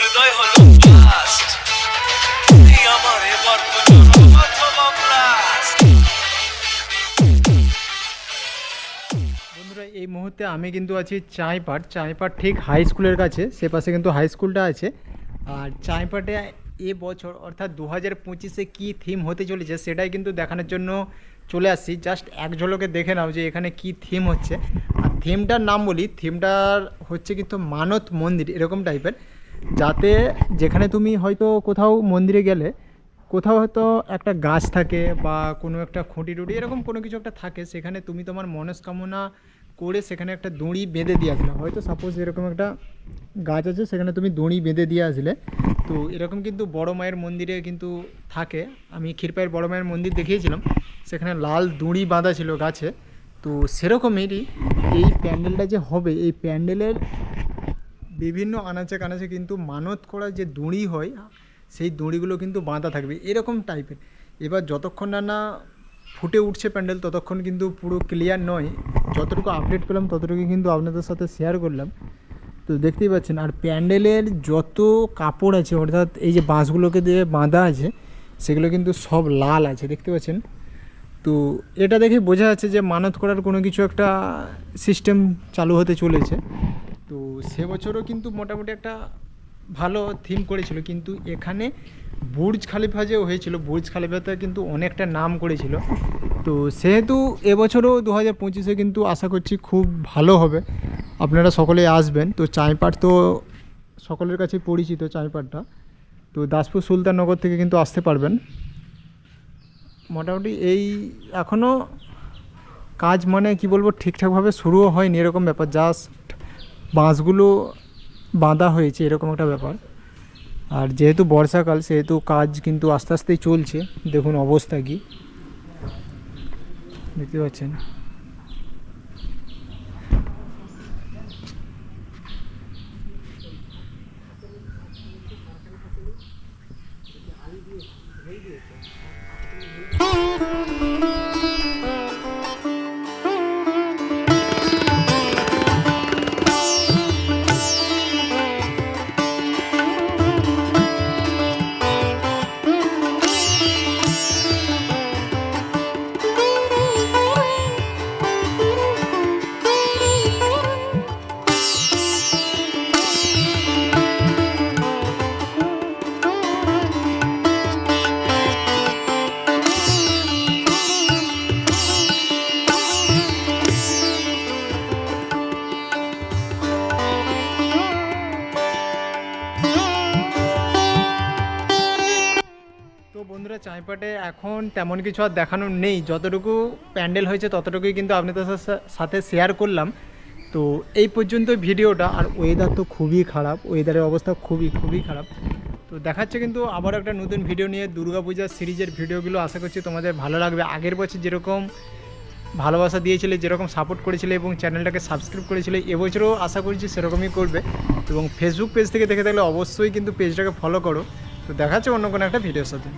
হৃদয় এই মুহূর্তে আমি কিন্তু আছি চাঁইপাট। চাঁইপাট ঠিক হাই স্কুলের কাছে, সে পাশে কিন্তু হাই স্কুলটা আছে। আর চাঁইপাটে এ বছর, অর্থাৎ দু হাজার পঁচিশে কী থিম হতে চলেছে, সেটাই কিন্তু দেখানোর জন্য চলে আসছি। জাস্ট এক ঝলকে দেখে নাও যে এখানে কি থিম হচ্ছে। আর থিমটার নাম বলি থিমটার হচ্ছে কিন্তু মানত মন্দির, এরকম টাইপের যাতে যেখানে তুমি হয়তো কোথাও মন্দিরে গেলে, কোথাও হয়তো একটা গাছ থাকে বা কোনো একটা খুঁটি টুটি, এরকম কোনো কিছু একটা থাকে, সেখানে তুমি তোমার মনস্কামনা করে সেখানে একটা দড়ি বেঁধে দিয়ে আসলে। হয়তো সাপোজ এরকম একটা গাছ আছে, সেখানে তুমি দড়ি বেঁধে দিয়ে আসলে। তো এরকম কিন্তু বড় মায়ের মন্দিরে কিন্তু থাকে। আমি ক্ষীরপাইয়ের বড় মায়ের মন্দির দেখিয়েছিলাম, সেখানে লাল দড়ি বাঁধা ছিল গাছে। তো সেরকমেরই এই প্যান্ডেলটা যে হবে, এই প্যান্ডেলের বিভিন্ন আনাচে কানাচে কিন্তু মানত করা যে দড়ি হয়, সেই দড়িগুলো কিন্তু বাঁধা থাকবে, এরকম টাইপের এবার যতক্ষণ না না ফুটে উঠছে প্যান্ডেল, ততক্ষণ কিন্তু পুরো ক্লিয়ার নয়। যতটুকু আপডেট পেলাম ততটুকু কিন্তু আপনাদের সাথে শেয়ার করলাম। তো দেখতেই পাচ্ছেন, আর প্যান্ডেলের যত কাপড় আছে, অর্থাৎ এই যে বাঁশগুলোকে দিয়ে বাঁধা আছে, সেগুলো কিন্তু সব লাল আছে, দেখতে পাচ্ছেন? তো এটা দেখে বোঝা যাচ্ছে যে মানত করার কোনো কিছু একটা সিস্টেম চালু হতে চলেছে। সে বছরও কিন্তু মোটামুটি একটা ভালো থিম করেছিল। কিন্তু এখানে বুর্জ খালিফা যে হয়েছিল। বুর্জ খালিফাতে কিন্তু অনেকটা নাম করেছিল। তো সেহেতু এবছরও দু হাজার পঁচিশে কিন্তু আশা করছি খুব ভালো হবে। আপনারা সকলেই আসবেন। তো চাঁইপাট তো সকলের কাছে পরিচিত চাঁইপাটটা তো দাসপুর সুলতাননগর থেকে কিন্তু আসতে পারবেন। মোটামুটি এই এখনও কাজ মানে কি বলব ঠিকঠাকভাবে শুরুও হয়নি এরকম ব্যাপার। জাস্ট বাঁশগুলো বাঁধা হয়েছে, এরকম একটা ব্যাপার। আর যেহেতু বর্ষাকাল, সেহেতু কাজ কিন্তু আস্তে আস্তেই চলছে। দেখুন অবস্থা কি। দেখতে পাচ্ছেন। তো বন্ধুরা, চাঁইপাটে এখন তেমন কিছু আর দেখানোর নেই। যতটুকু প্যান্ডেল হয়েছে, ততটুকুই কিন্তু আপনাদের সাথে শেয়ার করলাম। তো এই পর্যন্ত ভিডিওটা। আর ওয়েদার তো খুবই খারাপ। ওয়েদারের অবস্থা খুবই খুবই খারাপ। তো দেখাচ্ছে কিন্তু আবার একটা নতুন ভিডিও নিয়ে দুর্গাপূজার সিরিজের ভিডিওগুলো আশা করছি তোমাদের ভালো লাগবে। আগের বছর যেরকম ভালোবাসা দিয়েছিলে, যেরকম সাপোর্ট করেছিলে এবং চ্যানেলটাকে সাবস্ক্রাইব করেছিলে, এবছরও আশা করছি সেরকমই করবে। এবং ফেসবুক পেজ থেকে দেখে থাকলে অবশ্যই কিন্তু পেজটাকে ফলো করো। তো দেখাচ্ছে অন্য কোনো একটা ভিডিওর সাথে।